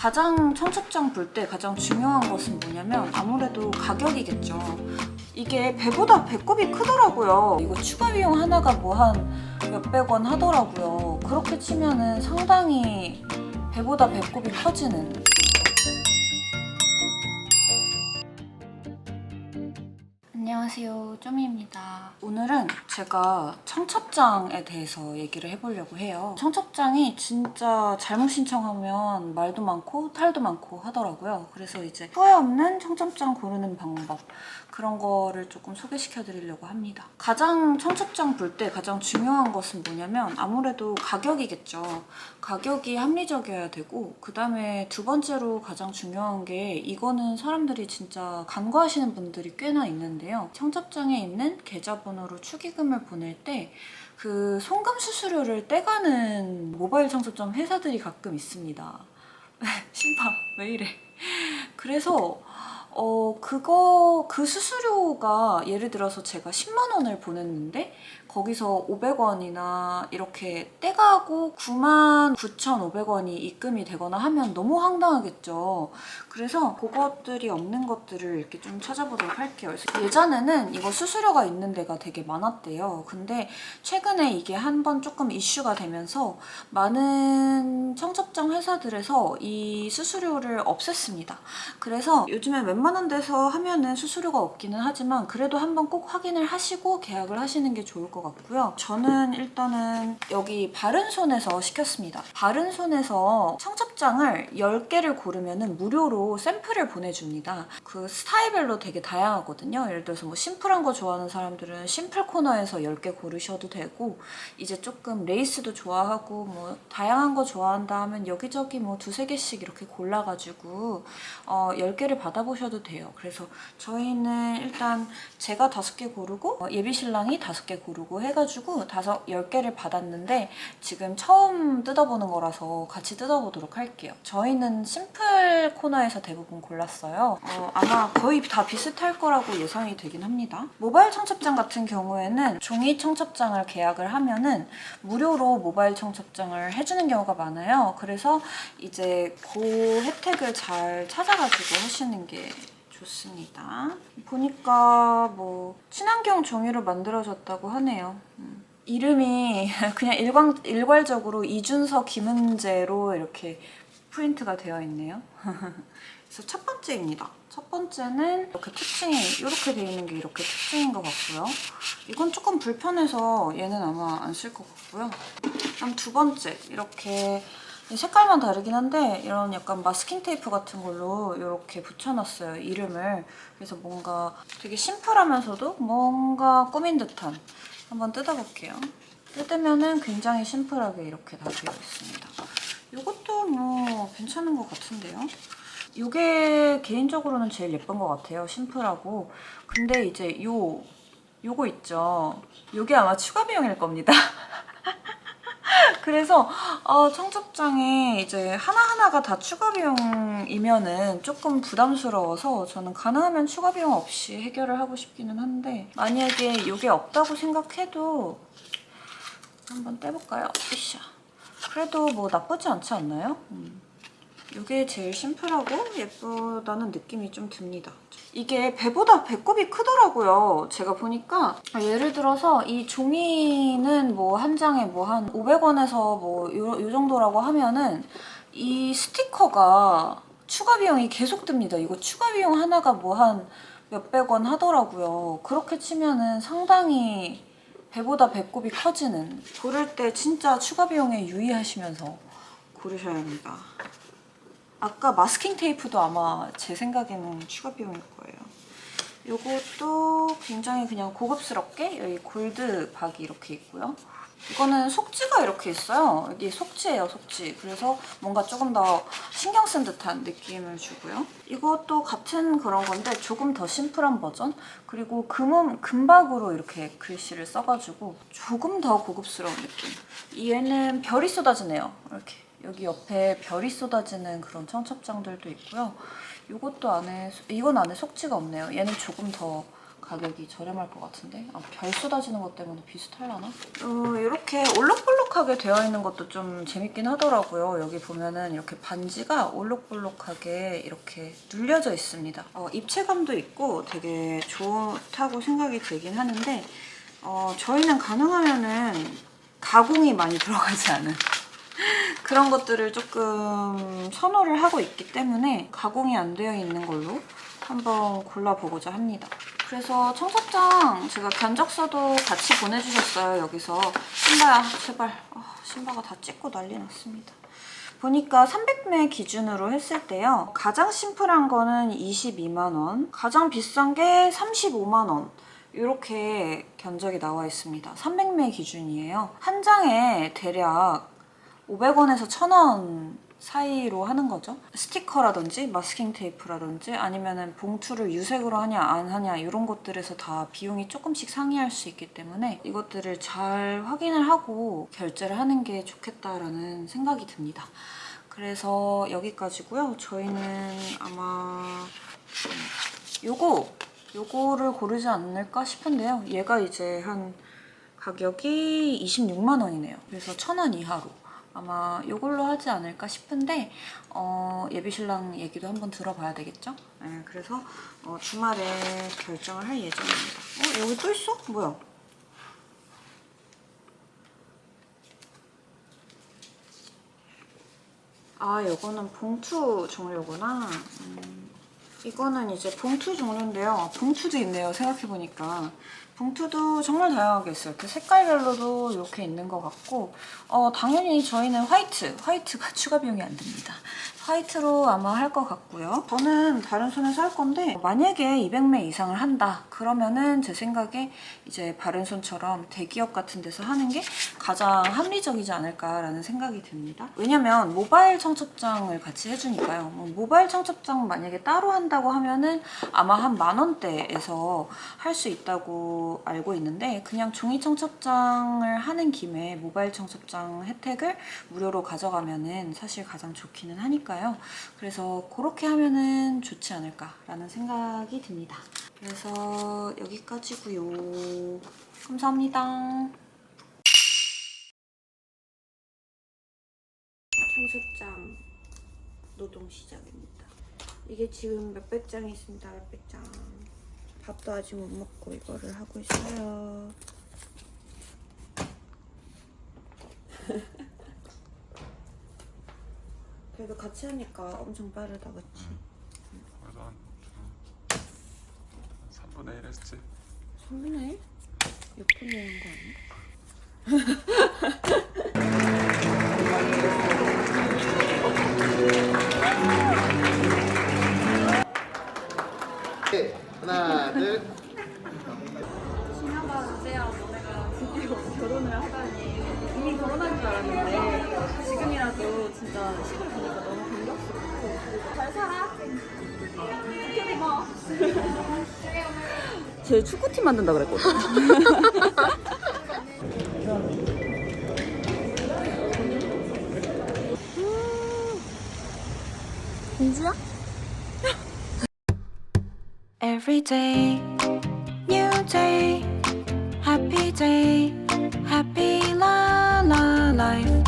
가장 청첩장 볼 때 가장 중요한 것은 뭐냐면 아무래도 가격이겠죠. 이게 배보다 배꼽이 크더라고요. 이거 추가 비용 하나가 뭐 한 몇백 원 하더라고요. 그렇게 치면은 상당히 배보다 배꼽이 커지는 안녕하세요. 쪼미입니다. 오늘은 제가 청첩장에 대해서 얘기를 해보려고 해요. 청첩장이 진짜 잘못 신청하면 말도 많고 탈도 많고 하더라고요. 그래서 이제 후회 없는 청첩장 고르는 방법 그런 거를 조금 소개시켜 드리려고 합니다. 가장 청첩장 볼 때 가장 중요한 것은 뭐냐면 아무래도 가격이겠죠. 가격이 합리적이어야 되고 그 다음에 두 번째로 가장 중요한 게 이거는 사람들이 진짜 간과하시는 분들이 꽤나 있는데요. 청첩장에 있는 계좌번호로 축의금을 보낼 때그 송금 수수료를 떼가는 모바일 청첩장 회사들이 가끔 있습니다. 심파 왜 이래? 그래서 어 그거 그 수수료가 예를 들어서 제가 10만 원을 보냈는데 거기서 500원이나 이렇게 떼가고 9만 9,500원이 입금이 되거나 하면 너무 황당하겠죠. 그래서 그것들이 없는 것들을 이렇게 좀 찾아보도록 할게요. 예전에는 이거 수수료가 있는 데가 되게 많았대요. 근데 최근에 이게 한 번 조금 이슈가 되면서 많은 청첩장 회사들에서 이 수수료를 없앴습니다. 그래서 요즘에 웬 만한 데서 하면은 수수료가 없기는 하지만 그래도 한번 꼭 확인을 하시고 계약을 하시는 게 좋을 것 같고요. 저는 일단은 여기 바른손에서 시켰습니다. 바른손에서 청첩장을 10개를 고르면은 무료로 샘플을 보내줍니다. 그 스타일별로 되게 다양하거든요. 예를 들어서 뭐 심플한 거 좋아하는 사람들은 심플 코너에서 10개 고르셔도 되고 이제 조금 레이스도 좋아하고 뭐 다양한 거 좋아한다 하면 여기저기 뭐 두세 개씩 이렇게 골라가지고 어, 10개를 받아보셔도 돼요. 그래서 저희는 일단 제가 다섯 개 고르고 어, 예비 신랑이 다섯 개 고르고 해가지고 다섯 열 개를 받았는데 지금 처음 뜯어보는 거라서 같이 뜯어보도록 할게요. 저희는 심플 코너에서 대부분 골랐어요. 어, 아마 거의 다 비슷할 거라고 예상이 되긴 합니다. 모바일 청첩장 같은 경우에는 종이 청첩장을 계약을 하면은 무료로 모바일 청첩장을 해주는 경우가 많아요. 그래서 이제 그 혜택을 잘 찾아가지고 하시는 게 좋습니다. 보니까 뭐 친환경 종이로 만들어졌다고 하네요. 음. 이름이 그냥 일광, 일괄적으로 이준서 김은재로 이렇게 프린트가 되어 있네요. 그래서 첫 번째입니다. 첫 번째는 이렇게 특징이 이렇게 되어 있는 게 이렇게 특징인 것 같고요. 이건 조금 불편해서 얘는 아마 안 쓸 것 같고요. 그다음 두 번째 이렇게 이 색깔만 다르긴 한데 이런 약간 마스킹 테이프 같은 걸로 이렇게 붙여놨어요 이름을. 그래서 뭔가 되게 심플하면서도 뭔가 꾸민 듯한 한번 뜯어볼게요. 뜯으면은 굉장히 심플하게 이렇게 다 되어 있습니다. 이것도 뭐 괜찮은 것 같은데요? 이게 개인적으로는 제일 예쁜 것 같아요 심플하고. 근데 이제 요 요거 있죠? 요게 아마 추가 비용일 겁니다 그래서 어, 청첩장에 이제 하나하나가 다 추가 비용이면은 조금 부담스러워서 저는 가능하면 추가 비용 없이 해결을 하고 싶기는 한데 만약에 이게 없다고 생각해도 한번 떼볼까요? 으쌰. 그래도 뭐 나쁘지 않지 않나요? 음. 이게 제일 심플하고 예쁘다는 느낌이 좀 듭니다. 이게 배보다 배꼽이 크더라고요. 제가 보니까 예를 들어서 이 종이는 뭐 한 장에 뭐 한 500원에서 뭐요 정도라고 하면은 이 스티커가 추가 비용이 계속 듭니다. 이거 추가 비용 하나가 뭐 한 몇백 원 하더라고요. 그렇게 치면은 상당히 배보다 배꼽이 커지는 고를 때 진짜 추가 비용에 유의하시면서 고르셔야 합니다. 아까 마스킹 테이프도 아마 제 생각에는 추가 비용일 거예요. 이것도 굉장히 그냥 고급스럽게 여기 골드 박이 이렇게 있고요. 이거는 속지가 이렇게 있어요. 이게 속지예요, 속지. 그래서 뭔가 조금 더 신경 쓴 듯한 느낌을 주고요. 이것도 같은 그런 건데 조금 더 심플한 버전. 그리고 금은 금박으로 이렇게 글씨를 써가지고 조금 더 고급스러운 느낌. 얘는 별이 쏟아지네요. 이렇게 여기 옆에 별이 쏟아지는 그런 청첩장들도 있고요. 이것도 안에 이건 안에 속지가 없네요. 얘는 조금 더 가격이 저렴할 것 같은데 아, 별 쏟아지는 것 때문에 비슷하려나? 어, 이렇게 올록볼록하게 되어 있는 것도 좀 재밌긴 하더라고요. 여기 보면은 이렇게 반지가 올록볼록하게 이렇게 눌려져 있습니다. 어, 입체감도 있고 되게 좋다고 생각이 들긴 하는데 어, 저희는 가능하면은 가공이 많이 들어가지 않은 그런 것들을 조금 선호를 하고 있기 때문에 가공이 안 되어 있는 걸로 한번 골라보고자 합니다. 그래서 청첩장 제가 견적서도 같이 보내주셨어요. 여기서 신바야 제발 아, 신바가 다 찍고 난리 났습니다. 보니까 300매 기준으로 했을 때요. 가장 심플한 거는 22만 원, 가장 비싼 게 35만 원. 이렇게 견적이 나와 있습니다. 300매 기준이에요. 한 장에 대략 500원에서 1000원 사이로 하는 거죠. 스티커라든지 마스킹 테이프라든지 아니면은 봉투를 유색으로 하냐 안 하냐 이런 것들에서 다 비용이 조금씩 상이할 수 있기 때문에 이것들을 잘 확인을 하고 결제를 하는 게 좋겠다라는 생각이 듭니다. 그래서 여기까지고요. 저희는 아마 음, 요거 요거를 고르지 않을까 싶은데요. 얘가 이제 한 가격이 26만 원이네요. 그래서 1,000원 이하로 아마 이걸로 하지 않을까 싶은데 어, 예비신랑 얘기도 한번 들어봐야 되겠죠? 네, 그래서 어, 주말에 결정을 할 예정입니다. 어 여기 또 있어? 뭐야? 아 이거는 봉투 종류구나. 음, 이거는 이제 봉투 종류인데요. 봉투도 있네요. 생각해보니까. 봉투도 정말 다양하게 있어요. 그 색깔별로도 이렇게 있는 것 같고 어, 당연히 저희는 화이트, 화이트가 추가 비용이 안 듭니다. 화이트로 아마 할 것 같고요. 저는 다른 손에서 할 건데 만약에 200매 이상을 한다 그러면은 제 생각에 이제 바른 손처럼 대기업 같은 데서 하는 게 가장 합리적이지 않을까라는 생각이 듭니다. 왜냐면 모바일 청첩장을 같이 해주니까요. 뭐 모바일 청첩장 만약에 따로 한다고 하면은 아마 한 만 원대에서 할 수 있다고 알고 있는데 그냥 종이 청첩장을 하는 김에 모바일 청첩장 혜택을 무료로 가져가면은 사실 가장 좋기는 하니까요. 그래서 그렇게 하면은 좋지 않을까라는 생각이 듭니다. 그래서 여기까지고요. 감사합니다. 청첩장 노동 시작입니다. 이게 지금 몇백 장이 있습니다. 몇백 장. 밥도 아직 못 먹고 이거를 하고 있어요. 그래도 같이 하니까 엄청 빠르다, 그치? 그래서 한 3분의 1 했지 3분의 1? 6분의 1한 거 아니야? 네, 하나, 둘. 신영아, 이제야 너네가 드디어 결혼을 하다니 이미 결혼한 줄 알았는데 지금이라도 진짜 시골 보니까 너무 감격스럽고 잘 살아? 이렇게 뭐. 제 축구팀 만든다 그랬거든. every day. New day, happy day, happy la la life.